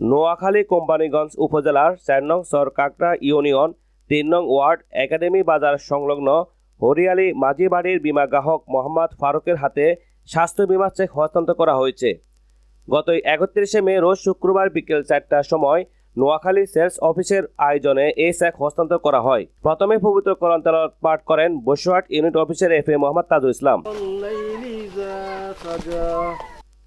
নোয়াখালী কোম্পানিগঞ্জ উপজেলার চার নং সরকাকড়া ইউনিয়ন, তিন নং ওয়ার্ড একাডেমি বাজার সংলগ্ন হরিয়ালি মাঝিবাড়ির বিমা গ্রাহক মোহাম্মদ ফারুকের হাতে স্বাস্থ্য বিমা চেক হস্তান্তর করা হয়েছে। গত একত্রিশে মে রোজ শুক্রবার বিকেল চারটার সময় নোয়াখালী সেলস অফিসের আয়োজনে এই চেক হস্তান্তর করা হয়। প্রথমে পবিত্র করণ পাঠ করেন বসুরহাট ইউনিট অফিসের F A Mohammad Taju Islam.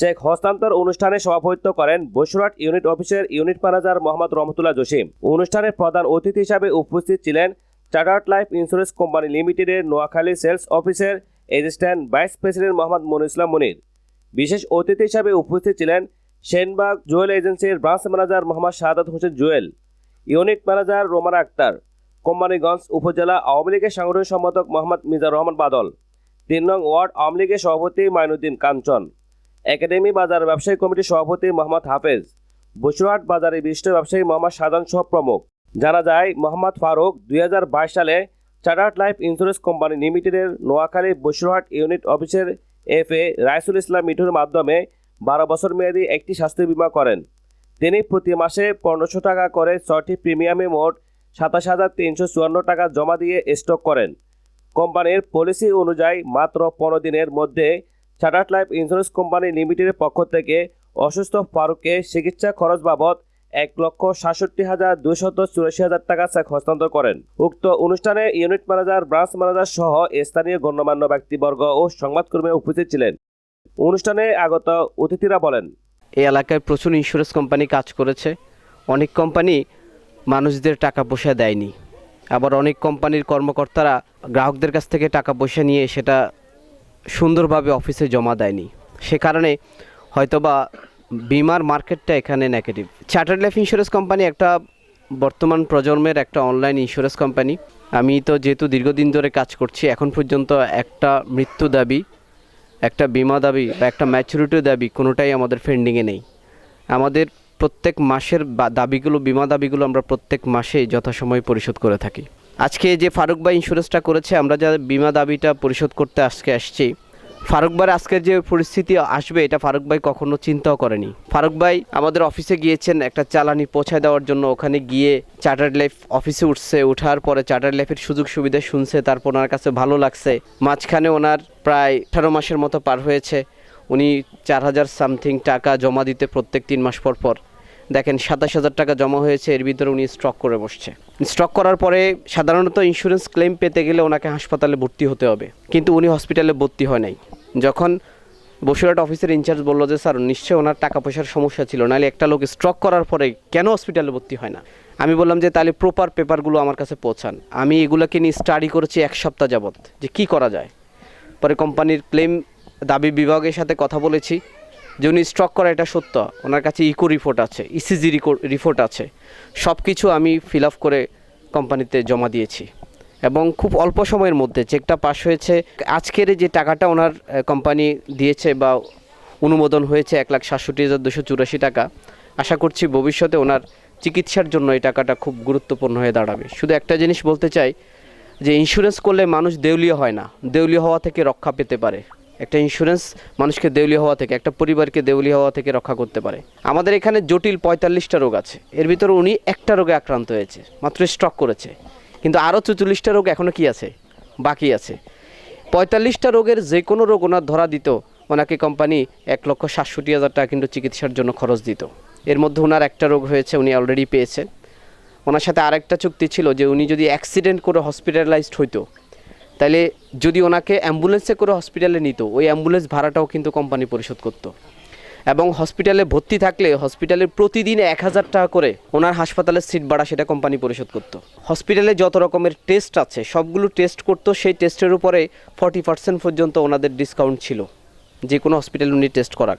Check হস্তান্তর অনুষ্ঠানে সভাপতিত্ব করেন বসুরহাট ইউনিট অফিসের ইউনিট ম্যানেজার মোহাম্মদ রহমতুল্লাহ জসিম। অনুষ্ঠানের প্রধান অতিথি হিসাবে উপস্থিত ছিলেন চার্টার্ড লাইফ ইন্স্যুরেন্স কোম্পানি লিমিটেডের নোয়াখালী সেলস অফিসের assistant vice president Mohammad Monir Islam Monir. বিশেষ অতিথি হিসাবে উপস্থিত ছিলেন সেনবাগ জুয়েল এজেন্সির branch manager Mohammad Shahadat Hossain Jewel, unit manager Romana Akter, Companiganj উপজেলা আওয়ামী লীগের সাংগঠনিক সম্পাদক মোহাম্মদ মিজার রহমান বাদল, তিন নং ওয়ার্ড আওয়ামী লীগের সভাপতি মাইনুদ্দিন কাঞ্চন। একাডেমি বাজার ব্যবসায়ী কমিটির সভাপতি মোহাম্মদ হাফেজ। বসুরহাট বাজারে বিশিষ্ট ব্যবসায়ী মোহাম্মদ সাদান সহ প্রমুখ। জানা যায়, মোহাম্মদ ফারুক দুই হাজার বাইশ সালে চার্টার্ড লাইফ ইন্স্যুরেন্স কোম্পানি লিমিটেডের নোয়াখালী বসুরহাট ইউনিট অফিসের এফ এ রাইসুল ইসলাম মিঠুর মাধ্যমে বারো বছর মেয়াদী একটি স্বাস্থ্য বীমা করেন। তিনি প্রতি মাসে পনেরোশো টাকা করে ছয়টি প্রিমিয়ামে মোট সাতাশ হাজার তিনশো চুয়ান্ন টাকা জমা দিয়ে স্টক করেন। কোম্পানির পলিসি অনুযায়ী মাত্র পনেরো দিনের মধ্যে চার্টার্ড লাইফ ইন্স্যুরেন্স কোম্পানি লিমিটেডের পক্ষ থেকে অসুস্থ ফারুককে চিকিৎসা খরচ বাবদ এক লক্ষ সাতষট্টি হাজার দুশত চুরাশি হাজার টাকা চেক হস্তান্তর করেন। উক্ত অনুষ্ঠানে ইউনিট ম্যানেজার, ব্রাঞ্চ ম্যানেজার সহ স্থানীয় গণ্যমান্য ব্যক্তিবর্গ ও সংবাদকর্মী উপস্থিত ছিলেন। অনুষ্ঠানে আগত অতিথিরা বলেন, এই এলাকায় প্রচুর ইন্স্যুরেন্স কোম্পানি কাজ করেছে। অনেক কোম্পানি মানুষদের টাকা পয়সা দেয়নি। আবার অনেক কোম্পানির কর্মকর্তারা গ্রাহকদের কাছ থেকে টাকা পয়সা নিয়ে সেটা সুন্দরভাবে অফিসে জমা দেয়নি। সে কারণে হয়তোবা বিমার মার্কেটটা এখানে negative chartered life insurance company একটা বর্তমান প্রজন্মের একটা অনলাইন ইন্স্যুরেন্স কোম্পানি আমি তো যেহেতু দীর্ঘদিন ধরে কাজ করছি, এখন পর্যন্ত একটা মৃত্যু দাবি, একটা বিমা দাবি বা একটা ম্যাচুরিটি দাবি কোনোটাই আমাদের ফেন্ডিংয়ে নেই। আমাদের প্রত্যেক মাসের দাবিগুলো, বিমা দাবিগুলো আমরা প্রত্যেক মাসে যথাসময়ে পরিশোধ করে থাকি। আজকে যে ফারুক ভাই ইন্স্যুরেন্সটা করেছে, আমরা যা বিমা দাবিটা পরিশোধ করতে আজকে আসছি। ফারুক ভাই আজকের যে পরিস্থিতি আসবে, এটা ফারুক ভাই কখনো চিন্তাও করেনি। ফারুক ভাই আমাদের অফিসে গিয়েছেন, একটা চালানি পৌঁছায় দেওয়ার জন্য। ওখানে গিয়ে চার্টার লাইফ অফিসে উঠছে ওঠার পরে চার্টার লাইফের সুযোগ সুবিধা শুনছে, তারপর ওনার কাছে ভালো লাগছে। মাঝখানে ওনার প্রায় আঠারো মাসের মতো পার হয়েছে। উনি চার হাজার সামথিং টাকা জমা দিতে প্রত্যেক তিন মাস পর পর। দেখেন সাতাশ হাজার টাকা জমা হয়েছে, এর ভিতরে উনি স্টক করে বসছে। স্টক করার পরে সাধারণত ইন্স্যুরেন্স ক্লেম পেতে গেলে ওনাকে হাসপাতালে ভর্তি হতে হবে। কিন্তু উনি হসপিটালে ভর্তি হয় নাই। যখন বসিরহাট অফিসের ইনচার্জ বলল যে, স্যার, নিশ্চয়ই ওনার টাকা পয়সার সমস্যা ছিল, নাহলে একটা লোক স্ট্রক করার পরে কেন হসপিটালে ভর্তি হয় না? আমি বললাম যে, তাহলে প্রপার পেপারগুলো আমার কাছে পৌঁছান। আমি এগুলোকে নিয়ে স্টাডি করেছি এক সপ্তাহ যাবত যে কি করা যায়? পরে কোম্পানির ক্লেম দাবি বিভাগের সাথে কথা বলেছি। যে উনি স্ট্রক করা এটা সত্য। ওনার কাছে ইকো রিপোর্ট আছে ইসিজি রিপোর্ট আছে। সব কিছু আমি ফিল আপ করে কোম্পানিতে জমা দিয়েছি। এবং খুব অল্প সময়ের মধ্যে চেকটা পাশ হয়েছে। আজকের যে টাকাটা ওনার কোম্পানি দিয়েছে বা অনুমোদন হয়েছে এক লাখ সাতষট্টি হাজার দুশো চুরাশি টাকা, আশা করছি ভবিষ্যতে ওনার চিকিৎসার জন্য এই টাকাটা খুব গুরুত্বপূর্ণ হয়ে দাঁড়াবে। শুধু একটা জিনিস বলতে চাই, যে ইন্স্যুরেন্স করলে মানুষ দেউলিয়া হয় না। দেউলিয়া হওয়া থেকে রক্ষা পেতে পারে। একটা ইন্স্যুরেন্স মানুষকে দেউলিয়া হওয়া থেকে, একটা পরিবারকে দেউলিয়া হওয়া থেকে রক্ষা করতে পারে। আমাদের এখানে জটিল পঁয়তাল্লিশটা রোগ আছে। এর ভিতরে উনি একটা রোগে আক্রান্ত হয়েছে, মাত্র স্ট্রক করেছে। কিন্তু আরও চুচল্লিশটা রোগ এখনও কি আছে? বাকি আছে। পঁয়তাল্লিশটা রোগের যে কোনো রোগ ওনার ধরা দিত, ওনাকে কোম্পানি এক লক্ষ সাতষট্টি হাজার টাকা কিন্তু চিকিৎসার জন্য খরচ দিত। এর মধ্যে ওনার একটা রোগ হয়েছে, উনি অলরেডি পেয়েছেন ওনার সাথে আরেকটা চুক্তি ছিল যে উনি যদি অ্যাক্সিডেন্ট করে হসপিটালাইজড হইতো তাহলে যদি ওনাকে অ্যাম্বুলেন্সে করে হসপিটালে নিত, ওই অ্যাম্বুলেন্স ভাড়াটাও কিন্তু কোম্পানি পরিশোধ করতো। এবং হসপিটালে ভর্তি থাকলে হসপিটালে প্রতিদিন এক হাজার টাকা করে ওনার হাসপাতালের সিট ভাড়া সেটা কোম্পানি পরিশোধ করতো। হসপিটালে যত রকমের টেস্ট আছে, সবগুলো টেস্ট করতো, সেই টেস্টের উপরে ফর্টি পার্সেন্ট পর্যন্ত ওনাদের ডিসকাউন্ট ছিল, যে কোনো হসপিটালে উনি টেস্ট করাক।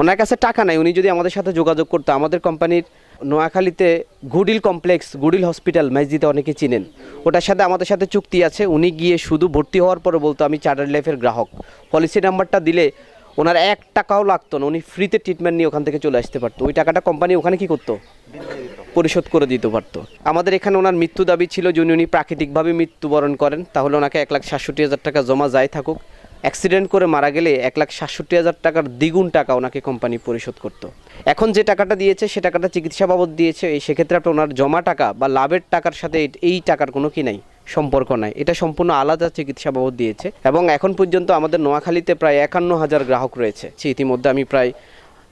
ওনার কাছে টাকা নাই, উনি যদি আমাদের সাথে যোগাযোগ করতো, আমাদের কোম্পানির নোয়াখালীতে গুডিল কমপ্লেক্স, গুডিল হসপিটাল মেজদিতে অনেকে চিনেন। ওটার সাথে আমাদের সাথে চুক্তি আছে, উনি গিয়ে শুধু ভর্তি হওয়ার পরে বলতো, আমি চার্টার লাইফের গ্রাহক। পলিসি নাম্বারটা দিলে ওনার এক টাকাও লাগতো না, উনি ফ্রিতে ট্রিটমেন্ট নিয়ে ওখান থেকে চলে আসতে পারতো। ওই টাকাটা কোম্পানি ওখানে কি করতো? পরিশোধ করে দিতে পারতো। আমাদের এখানে ওনার মৃত্যু দাবি ছিল যে উনি উনি প্রাকৃতিকভাবে মৃত্যুবরণ করেন, তাহলে ওনাকে এক লাখ সাতষট্টি হাজার টাকা জমা যায় থাকুক। অ্যাক্সিডেন্ট করে মারা গেলে এক লাখ সাতষট্টি হাজার টাকার দ্বিগুণ টাকা ওনাকে কোম্পানি পরিশোধ করতো। এখন যে টাকাটা দিয়েছে, সে টাকাটা চিকিৎসা বাবদ দিয়েছে। এই সেক্ষেত্রে আপনার ওনার জমা টাকা বা লাভের টাকার সাথে এই- টাকার কোনো কি নাই, সম্পর্ক নাই। এটা সম্পূর্ণ আলাদা চিকিৎসা বাবদ দিয়েছে এবং এখন পর্যন্ত আমাদের নোয়াখালীতে প্রায় একান্ন হাজার গ্রাহক রয়েছে। ইতিমধ্যে আমি প্রায়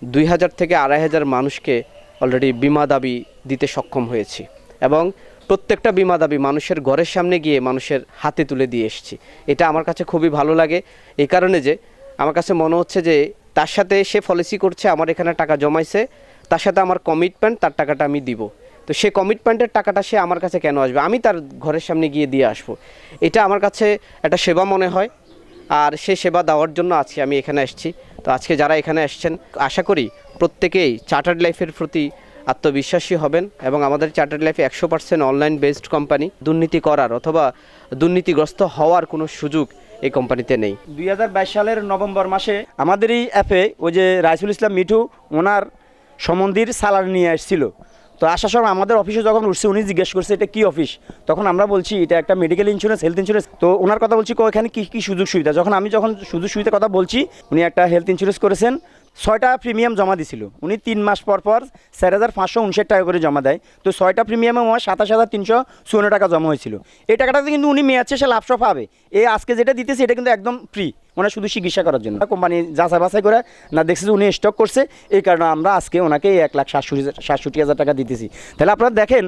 দুই হাজার থেকে আড়াই হাজার মানুষকে অলরেডি বিমা দাবি দিতে সক্ষম হয়েছি। এবং প্রত্যেকটা বিমা দাবি মানুষের ঘরের সামনে গিয়ে মানুষের হাতে তুলে দিয়ে এসেছি। এটা আমার কাছে খুবই ভালো লাগে। এই কারণে যে আমার কাছে মনে হচ্ছে যে তার সাথে সে পলিসি করছে, আমার এখানে টাকা জমাইছে, তার সাথে আমার কমিটমেন্ট তার টাকাটা আমি দিব। তো সে কমিটমেন্টের টাকাটা সে আমার কাছে কেন আসবে? আমি তার ঘরের সামনে গিয়ে দিয়ে আসব। এটা আমার কাছে একটা সেবা মনে হয়। আর সে সেবা দেওয়ার জন্য আজকে আমি এখানে এসেছি। তো আজকে যারা এখানে এসেছেন, আশা করি প্রত্যেকেই চার্টার্ড লাইফের প্রতি আত্মবিশ্বাসী হবেন এবং আমাদের চার্টার্ড লাইফে একশো পার্সেন্ট অনলাইন বেসড কোম্পানি দুর্নীতি করার অথবা দুর্নীতিগ্রস্ত হওয়ার কোনো সুযোগ এই কোম্পানিতে নেই। দুই হাজার বাইশ সালের নভেম্বর মাসে আমাদের এই অ্যাপে ওই যে রাইসুল ইসলাম মিঠু ওনার সম্বন্ধীর সালার নিয়ে আসছিল। তো আসার সময় আমাদের অফিসে যখন উঠছে উনি জিজ্ঞেস করছে এটা কি অফিস তখন আমরা বলছি এটা একটা মেডিকেল ইন্স্যুরেন্স হেলথ ইন্স্যুরেন্স তো ওনার কথা বলছি "কো, এখানে কী কী সুযোগ সুবিধা যখন আমি যখন সুযোগ সুবিধার কথা বলছি উনি একটা হেলথ ইন্স্যুরেন্স করেছেন। ছয়টা প্রিমিয়াম জমা দিছিল। উনি তিন মাস পর পর চার হাজার পাঁচশো উনষাট টাকা করে জমা দেয়। তো ছয়টা প্রিমিয়ামে আমার সাতাশ হাজার তিনশো চুয়ান্ন টাকা জমা হয়েছিল। এই টাকাটাতে কিন্তু উনি মেয়াদ শেষে লাভসহ পাবে। এই আজকে যেটা দিতেছে, এটা কিন্তু একদম ফ্রি ওনার শুধু চিকিৎসা করার জন্য। কোম্পানি যাচাই বাছাই করে না দেখছে যে উনি স্টক করছে। এই কারণে আমরা আজকে ওনাকে এক লাখ সাতষট্টি সাতষট্টি হাজার টাকা দিতেছি। তাহলে আপনারা দেখেন,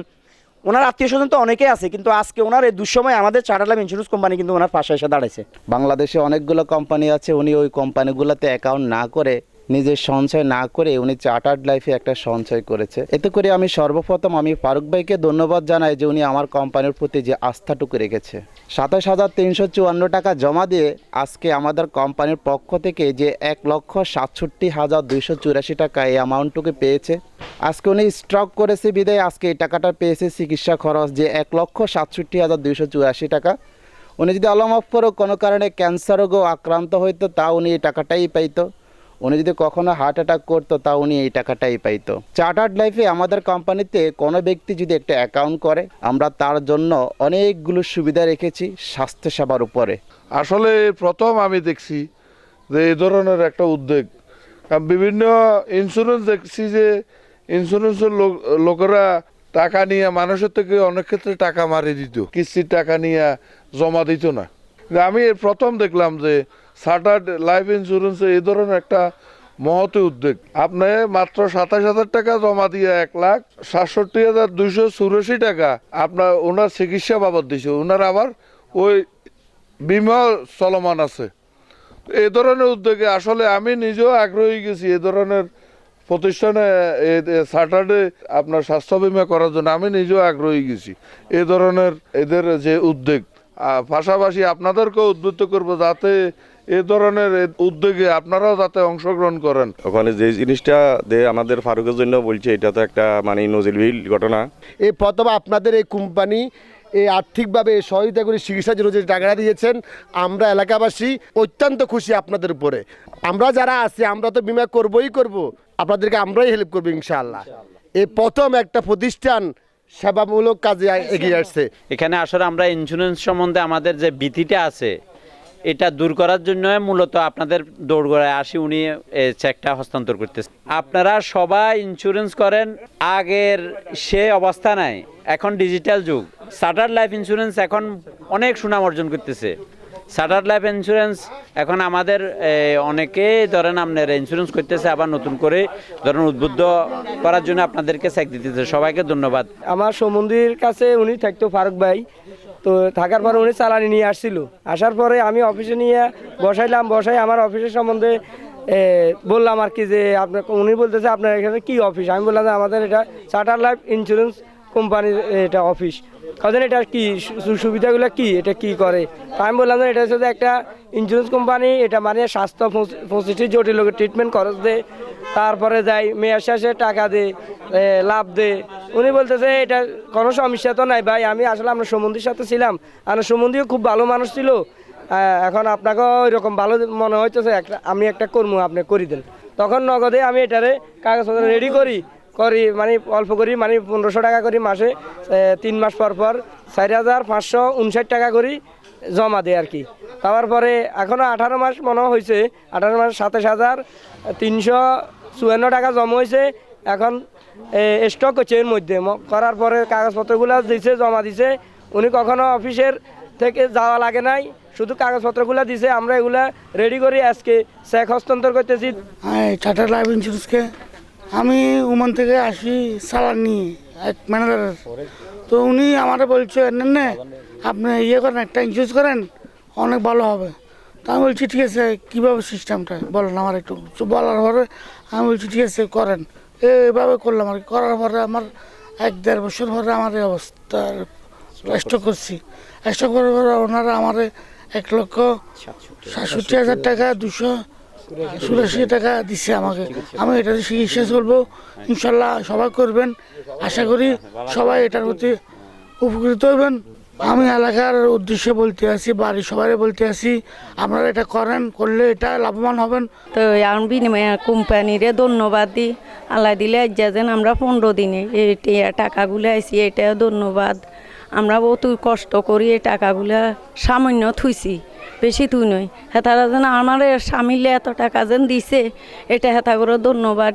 ওনার আত্মীয় স্বজন তো অনেকেই আছে, কিন্তু আজকে ওনার এই দুঃসময় আমাদের চার্টার ইন্স্যুরেন্স কোম্পানি কিন্তু ওনার পাশে এসে দাঁড়াইছে। বাংলাদেশে অনেকগুলো কোম্পানি আছে, উনি ওই কোম্পানিগুলোতে অ্যাকাউন্ট না করে নিজের সঞ্চয় না করে উনি চার্টার্ড লাইফে একটা সঞ্চয় করেছে। এতে করে আমি সর্বপ্রথম আমি ফারুক ভাইকে ধন্যবাদ জানাই যে উনি আমার কোম্পানির প্রতি যে আস্থাটুকু রেখেছে। সাতাশ হাজার তিনশো চুয়ান্ন টাকা জমা দিয়ে আজকে আমাদের কোম্পানির পক্ষ থেকে যে এক লক্ষ সাতষট্টি হাজার দুইশো চুরাশি টাকা এই অ্যামাউন্টটুকু পেয়েছে। আজকে উনি স্ট্রক করেছে বিদায়, আজকে এই টাকাটা পেয়েছে চিকিৎসা খরচ যে এক লক্ষ সাতষট্টি হাজার দুইশো চুরাশি টাকা। উনি যদি আলমাফ করো কোনো কারণে ক্যান্সার রোগও আক্রান্ত হইতো তা উনি এই টাকাটাই পাইতো। উনি যদি কখনো হার্ট অ্যাটাক করতো, তা উনি এই টাকাটাই পাইতো। চার্টার্ড লাইফে আমাদের কোম্পানিতে কোনো ব্যক্তি যদি একটা অ্যাকাউন্ট করে, আমরা তার জন্য অনেকগুলো সুবিধা রেখেছি স্বাস্থ্যসেবার উপরে। আসলে প্রথম আমি দেখছি যে এই ধরনের একটা উদ্যোগ। বিভিন্ন ইন্স্যুরেন্স দেখছি যে ইন্স্যুরেন্সের লোক, লোকেরা টাকা নিয়ে, মানুষের থেকে অনেক ক্ষেত্রে টাকা মারি দিত। কিস্তির টাকা নিয়ে জমা দিত না। আমি প্রথম দেখলাম যে সার্টার্ড লাইফ ইন্স্যুরেন্সে এই ধরনের একটা মহতি উদ্যোগ। আপনি মাত্র সাতাশ হাজার টাকা জমা দিয়ে এক লাখ সাতষট্টি হাজার দুইশো চুরাশি টাকা আপনার ওনার চিকিৎসা বাবদ দিছে। ওনার আবার ওই বিমা চলমান আছে। এই ধরনের উদ্যোগে আসলে আমি নিজেও আগ্রহী গেছি এই ধরনের প্রতিষ্ঠানে স্যাটারডে আপনার স্বাস্থ্য বিমা করার জন্য আমি নিজেও আগ্রহী গেছি। এই ধরনের এদের যে উদ্যোগ পাশাপাশি আপনাদেরকেও উদ্বুদ্ধ করব যাতে এই ধরনের উদ্যোগে আপনারাও তাতে অংশগ্রহণ করেন। ওখানে যে জিনিসটা আমাদের ফারুকের জন্য বলছে এটা তো একটা মানে নজিরবিল ঘটনা। এই প্রথম আপনাদের এই কোম্পানি এই আর্থিকভাবে সহযোগিতা করে চিকিৎসার জন্য যে টাকাটা দিয়েছেন আমরা এলাকাবাসী অত্যন্ত খুশি আপনাদের উপরে। আমরা যারা আছি আমরা তো বিমা করবই করব। আপনাদেরকে আমরাই হেল্প করব ইনশাআল্লাহ। এই প্রথম একটা প্রতিষ্ঠান সেবামূলক কাজে এগিয়ে আসছে। এখানে আসলে আমরা ইন্স্যুরেন্স সম্বন্ধে আমাদের যে ভীতিটা আছে এটা দূর করার জন্য মূলত আপনাদের দৌড়গড়ায় আসি উনি চেকটা হস্তান্তর করতেছে। আপনারা সবাই ইন্স্যুরেন্স করেন আগের সে অবস্থা নাই এখন ডিজিটাল যুগ। সাটার লাইফ ইন্স্যুরেন্স এখন অনেক সুনাম অর্জন করতেছে। সাটার লাইফ ইন্স্যুরেন্স এখন আমাদের এ, অনেকেই ধরেন আপনার ইন্স্যুরেন্স করতেছে আবার নতুন করে ধরেন উদ্বুদ্ধ করার জন্য আপনাদেরকে চেক দিতেছে। সবাইকে ধন্যবাদ। আমার সমুদ্রের কাছে উনি থাকতো ফারুক ভাই। তো থাকার পর উনি চালানি নিয়ে আসছিল। আসার পরে আমি অফিসে নিয়ে বসাইলাম, বসাই আমার অফিসের সম্বন্ধে বললাম আর কি যে আপনার, উনি বলতেছে আপনার এখানে কি অফিস? আমি বললাম যে আমাদের এটা চার্টার লাইফ ইন্স্যুরেন্স কোম্পানির এটা অফিস। কারণ এটা কি সুবিধাগুলো কি? এটা কি করে? আমি বললাম যে এটা হচ্ছে একটা ইন্স্যুরেন্স কোম্পানি এটা মানে স্বাস্থ্য পঁচিশটি জটিল রোগের ট্রিটমেন্ট খরচ দেয় তারপরে যাই মেয়ের শেষে টাকা দে লাভ দে। উনি বলতেছে, এটা কোনো সমস্যা তো নাই ভাই, আমি আসলে আমরা সমুদ্রের সাথে ছিলাম। আর সমুদ্রীও খুব ভালো মানুষ ছিল। এখন আপনাকে ওইরকম ভালো মনে হইতেছে, একটা আমি একটা কর্ম, আপনি করি দেন। তখন নগদে আমি এটারে কাগজপত্র রেডি করি। করি মানে অল্প করি মানে পনেরোশো টাকা করি মাসে তিন মাস পর পর চার হাজার পাঁচশো উনষাট টাকা করি জমা দেয় আর কি। তারপরে এখনও আঠারো মাস মনে হয়েছে, আঠারো মাস সাতাশ হাজার তিনশো চুয়ান্ন টাকা জমা হয়েছে, এখন স্টক হচ্ছে এর মধ্যে। করার পরে কাগজপত্রগুলো দিছে, জমা দিছে। উনি কখনো অফিসের থেকে যাওয়া লাগে নাই, শুধু কাগজপত্রগুলো দিছে। আমরা এগুলা রেডি করি আজকে। চেক হস্তান্তর করতেছি। হ্যাঁ লাইফ ইন্স্যুরেন্সকে আমি ওমান থেকে আসি সালান নিয়ে এক ম্যানেজারের তো উনি আমারে বলছে নেন না আপনি ইয়ে করেন একটা ইন্স্যুরেন্স করেন অনেক ভালো হবে। তা আমি বলছি ঠিক আছে কীভাবে সিস্টেমটা বলেন আমার একটু। বলার পরে আমি বলছি ঠিক আছে করেন। এভাবে করলাম আর কি। করার পরে আমার এক দেড় বছর পরে আমার এই অবস্থা স্টক করছি। স্টক করার পরে ওনারা আমার এক লক্ষ সাতষট্টি হাজার টাকা দুশো চুরাশি টাকা দিচ্ছে আমাকে। আমি এটাতে চিকিৎসা চলবো ইনশাল্লাহ সবাই করবেন। আশা করি সবাই এটার প্রতি উপকৃত হবেন। আমি এলাকার উদ্দেশ্যে বলতে আছি, বাড়ির সবাই বলতে আছি, আপনারা এটা করেন, করলে এটা লাভবান হবেন। তো এখন বিনিময়ে কোম্পানিরে ধন্যবাদ দিই। আল্লাহ দিলে আজ্জা যেন আমরা পনেরো দিনে এই টাকাগুলো আইসি এটাও ধন্যবাদ। আমরা বহুত কষ্ট করি এই টাকাগুলা সামান্য থুইছি। বেশি তুই নয় হেতারা যেন আমার স্বামীলে এত টাকা যেন দিছে, এটা হেথা করে ধন্যবাদ।